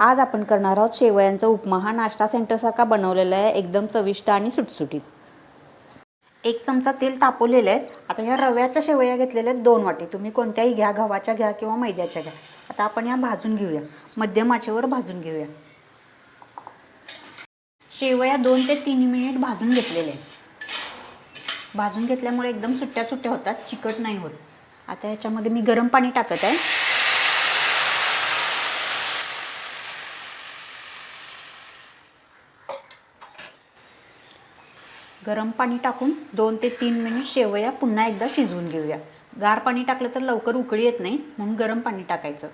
आज आपण करणार आहोत शेवयांचा उपमा. हा नाश्ता सेंटरसारखा बनवलेला आहे एकदम चविष्ट आणि सुटसुटीत. एक चमचा तेल तापवलेलं आहे. आता ह्या रव्याच्या शेवया घेतलेल्या आहेत दोन वाटे. तुम्ही कोणत्याही घ्या गव्हाच्या घ्या किंवा मैद्याच्या घ्या. आता आपण या भाजून घेऊया. मध्यम आचेवर भाजून घेऊया. शेवया दोन ते तीन मिनिट भाजून घेतलेले आहेत. भाजून घेतल्यामुळे एकदम सुट्ट्या सुट्ट्या होतात चिकट नाही होत. आता याच्यामध्ये मी गरम पाणी टाकत आहे. गरम पाणी टाकून दोन ते तीन मिनिट शेवया पुन्हा एकदा शिजवून घेऊया. गार पाणी टाकलं तर लवकर उकळी येत नाही म्हणून गरम पाणी टाकायचं.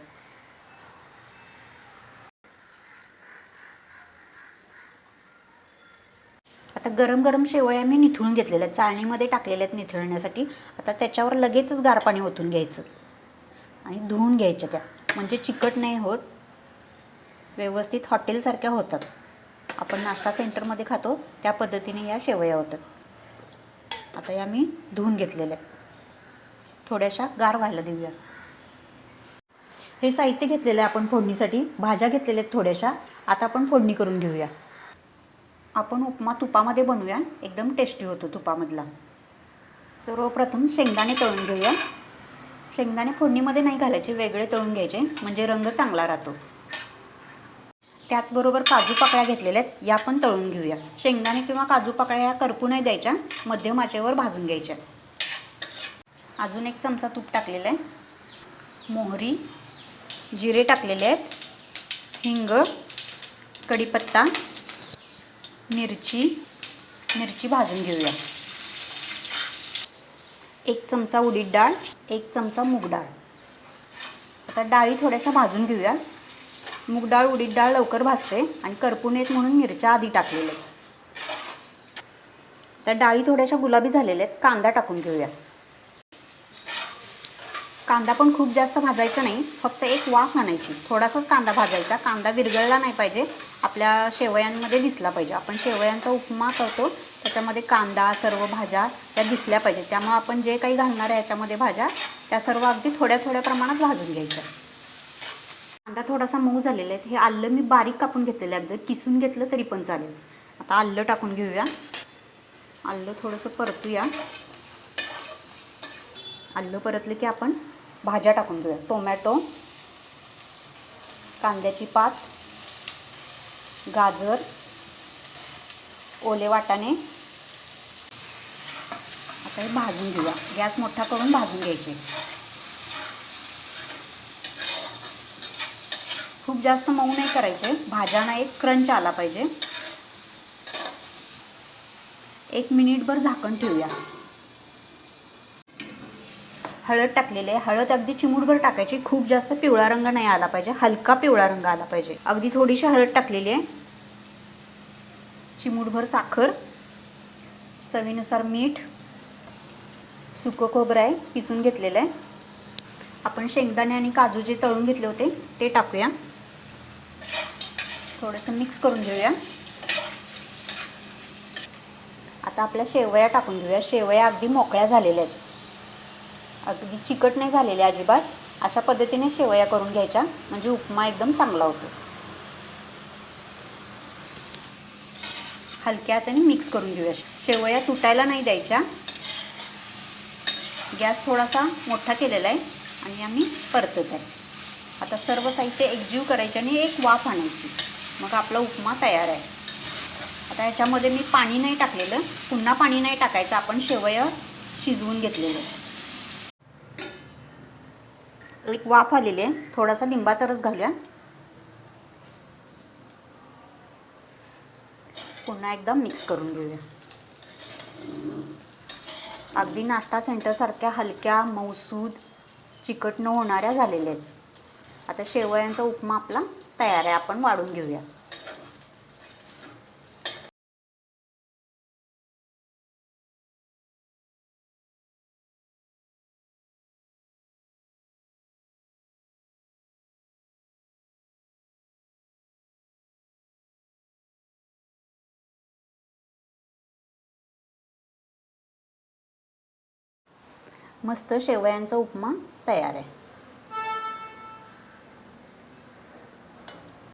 आता गरम गरम शेवया मी निथळून घेतलेल्या आहेत. चाळणीमध्ये टाकलेल्या आहेत निथळण्यासाठी. आता त्याच्यावर लगेचच गार पाणी ओतून घ्यायचं. आणि धुवून घ्यायच्या त्या. म्हणजे चिकट नाही होत. व्यवस्थित हॉटेलसारख्या होतात. आपण नाश्ता सेंटरमध्ये खातो त्या पद्धतीने या शेवया होतात. आता या मी धुवून घेतलेल्या आहेत. थोड्याशा गार व्हायला देऊया. हे साहित्य घेतलेलं आहे आपण फोडणीसाठी भाज्या घेतलेल्या आहेत थोड्याशा आता आपण फोडणी करून घेऊया. आपण उपमा तुपामध्ये बनवूया एकदम टेस्टी होतो तुपामधला. सर्वप्रथम शेंगदाणे तळून घेऊया. शेंगदाणे फोडणीमध्ये नाही घालायचे वेगळे तळून घ्यायचे म्हणजे रंग चांगला राहतो. त्याचबरोबर काजू पाकळ्या घेतलेल्या आहेत या पण तळून घेऊया. शेंगदाणे किंवा काजू पाकळ्या ह्या करपू नाही द्यायच्या मध्यम आचेवर भाजून घ्यायच्या. अजून एक चमचा तूप टाकलेलं आहे. मोहरी जिरे टाकलेले आहेत. हिंग कढीपत्ता मिरची मिरची भाजून घेऊया. एक चमचा उडीद डाळ एक चमचा मूग डाळ. आता डाळी थोड्याशा भाजून घेऊया. मूग डाळ उडीद डाळ लवकर भाजते आणि करपून येत म्हणून मिरच्या आधी टाकलेल्या आहेत. त्या डाळी थोड्याशा गुलाबी झालेल्या आहेत. कांदा टाकून घेऊया. कांदा पण खूप जास्त भाजायचा नाही फक्त एक वाफ आणायची. थोडासाच कांदा भाजायचा. कांदा विरघळला नाही पाहिजे. आपल्या शेवयांमध्ये दिसला पाहिजे. आपण शेवयांचा उपमा करतो त्याच्यामध्ये कांदा सर्व भाज्या त्या दिसल्या पाहिजे त्यामुळे आपण जे काही घालणार आहे याच्यामध्ये भाज्या त्या सर्व अगदी थोड्या थोड्या प्रमाणात भाजून घ्यायच्या. कांदा थोडासा मऊ झालेला आहे. हे आलं मी बारीक कापून घेतलेलं आहे. अगदी किसून घेतलं तरी पण चालेल. आता आलं टाकून घेऊया. आलं थोडंसं परतूया. आलं परतलं की आपण भाज्या टाकून घेऊया. टोमॅटो कांद्याची पात गाजर ओले वाटाणे. आता हे भाजून घेऊया. गॅस मोठा करून भाजून घ्यायचे. खूप जास्त मऊ नाही करायचे. भाज्यांना एक क्रंच आला पाहिजे. एक मिनिटभर झाकण ठेवूया. हळद टाकलेली आहे. हळद अगदी चिमूटभर टाकायची. खूप जास्त पिवळा रंग नाही आला पाहिजे. हलका पिवळा रंग आला पाहिजे. अगदी थोडीशी हळद टाकलेली आहे. चिमूटभर साखर चवीनुसार मीठ सुकं खोबरं आहे किसून घेतलेलं आहे. आपण शेंगदाणे आणि काजू जे तळून घेतले होते ते टाकूया. थोडंसं मिक्स करून घेऊया. आता आपल्या शेवया टाकून घेऊया. शेवया अगदी मोकळ्या झालेल्या आहेत. अगदी चिकट नाही झालेल्या अजिबात. अशा पद्धतीने शेवया करून घ्यायच्या. म्हणजे उपमा एकदम चांगला होतो. हलक्या हाताने मिक्स करून घेऊया. शेवया तुटायला नाही द्यायच्या. गॅस थोडासा मोठा केलेला आहे आणि आम्ही परतत आहे. आता सर्व साहित्य एकजीव करायचे आणि एक वाफ आणायची. मग आपला उपमा तयार आहे. आता याच्यामध्ये मी पाणी नाही टाकलेलं पुन्हा पाणी नाही टाकायचं आपण शेवया शिजवून घेतलेलं एक वाफ आलेली आहे थोडासा लिंबाचा रस घालूया. पुन्हा एकदा मिक्स करून घेऊया. अगदी नाश्ता सेंटरसारख्या हलक्या मौसूद चिकट न होणाऱ्या झालेल्या आहेत. आता शेवयांचा उपमा आपला तयार आहे आपण वाढून घेऊया. मस्त शेवयांचा उपमा तयार आहे.